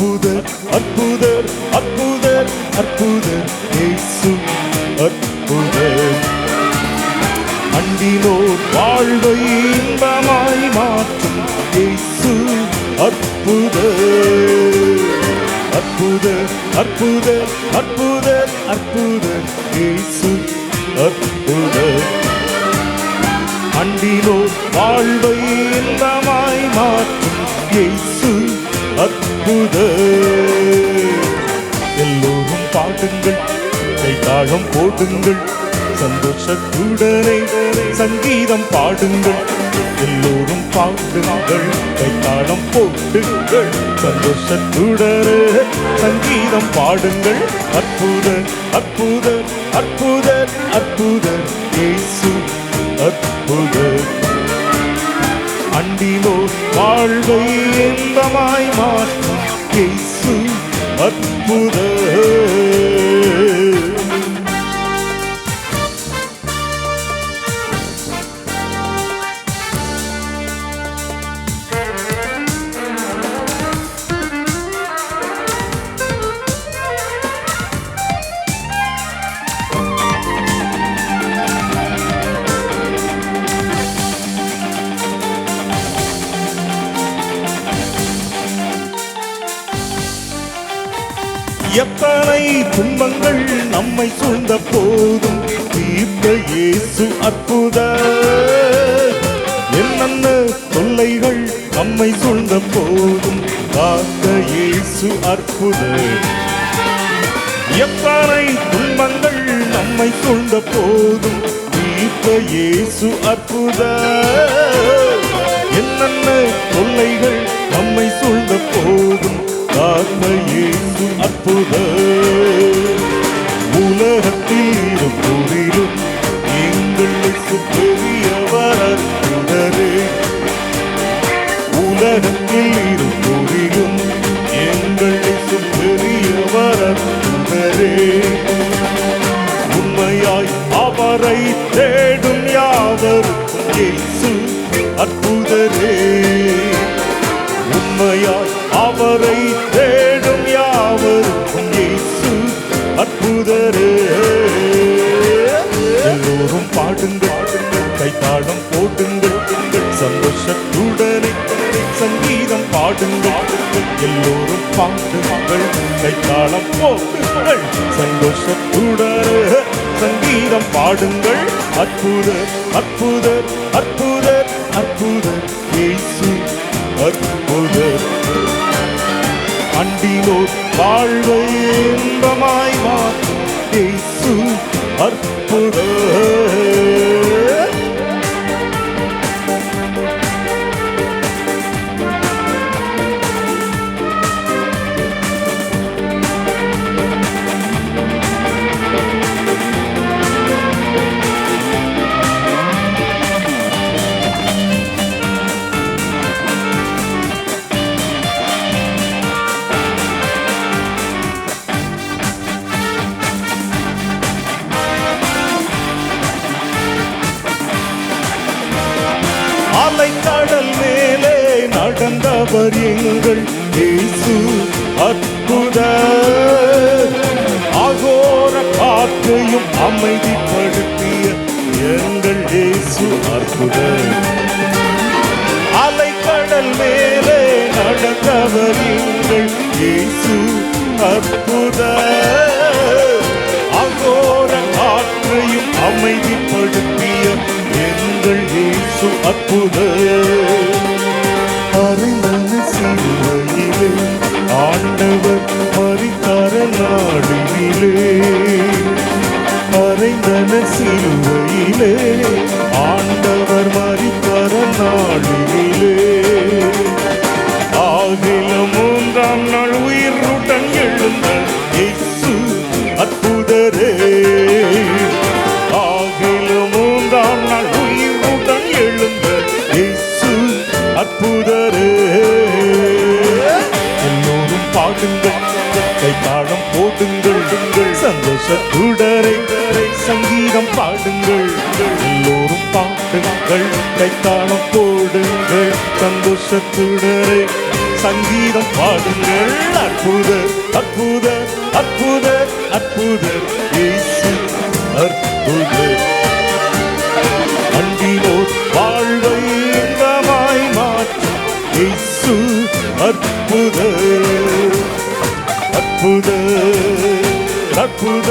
அற்புதர் அற்புதர் அற்புதர் அற்புதர் இயேசு அற்புதர். அண்டினோர் வாழ்வை இன்பமாய் மாற்றும் இயேசு அற்புதர். அற்புதர் அற்புதர் அற்புதர் அற்புதர் இயேசு அற்புதர். அண்டினோர் வாழ்வை இன்பமாய் மாற்றும் இயேசு அற்புத. எல்லோரும் பாடுங்கள் கை தாழம் போடுங்கள் சந்தோஷத்துடனே சங்கீதம் பாடுங்கள். எல்லோரும் பாடுங்கள் கைதாளம் போடுங்கள் சந்தோஷத்துடனே சங்கீதம் பாடுங்கள். அற்புத அற்புத அற்புத அற்புத இயேசு அற்புதர் அண்டிலோ வாழ்வை இன்பமாய் மாற்றும் அற்புத எத்தனை துன்பங்கள் நம்மை சூழ்ந்த போதும்? தீர்த்த இயேசு அற்புத. என்னென்ன தொல்லைகள் நம்மை சூழ்ந்த போதும்? காத்த இயேசு அற்புத. எத்தனை துன்பங்கள் நம்மை சூழ்ந்த போதும்? தீர்த்த இயேசு அற்புத. என்னென்ன தொல்லைகள் நம்மை சூழ்ந்த போதும்? காத்த அற்புத. உலகத்தில் இருப்போரிலும் எங்களுக்கு பெரியவர் அற்புதரே. உலகத்தில் இருப்போரிலும் எங்களுக்கு பெரியவர் அற்புதரே. உண்மையாய் அவரை தேடும் யாவருக்கும் இயேசு அற்புதரே. உண்மையாய் அவரை அற்புதரே எல்லோரும் பாடுங்கள் கைத்தாளம் போடுங்கள். சந்தோஷத்துடனே சங்கீதம் பாடுங்கள். எல்லோரும் பாடுங்கள். கைத்தாளம் போட்டுங்கள் சந்தோஷத்துடனே சங்கீதம் பாடுங்கள். அற்புத அற்புத அற்புத அற்புத இயேசு அற்புதர் அண்டினோர் வாழ்வையே அலைக்கடல் மேலே நடந்தவர் எங்கள் இயேசு அற்புத. அகோர காற்றையும் அமைதிப்படுத்திய எங்கள் இயேசு அற்புத. அலை கடல் மேலே நடந்தவர் எங்கள் இயேசு அற்புத. அகோர காற்றையும் அமைதிப்படுத்திய எங்கள் இயேசு அற்புத. அறிந்தன சிலுவையிலே ஆண்டவர் மறித்தார நாடினிலே அறைந்தன சிலுவையிலே ஆண்டவர் மறித்தார நாடினிலே சந்தோஷத்துடரை சங்கீதம் பாடுங்கள். எல்லோரும் பாடுங்கள் கைத்தாளம் போடுங்கள். சந்தோஷத்துடரை சங்கீதம் பாடுங்கள். அற்புத அற்புத அற்புத அற்புத. இயேசு அற்புத. அன்பினோர் வாழ்வை இன்பமாய் மாற்றும் இயேசு அற்புத. அற்புத. அற்புத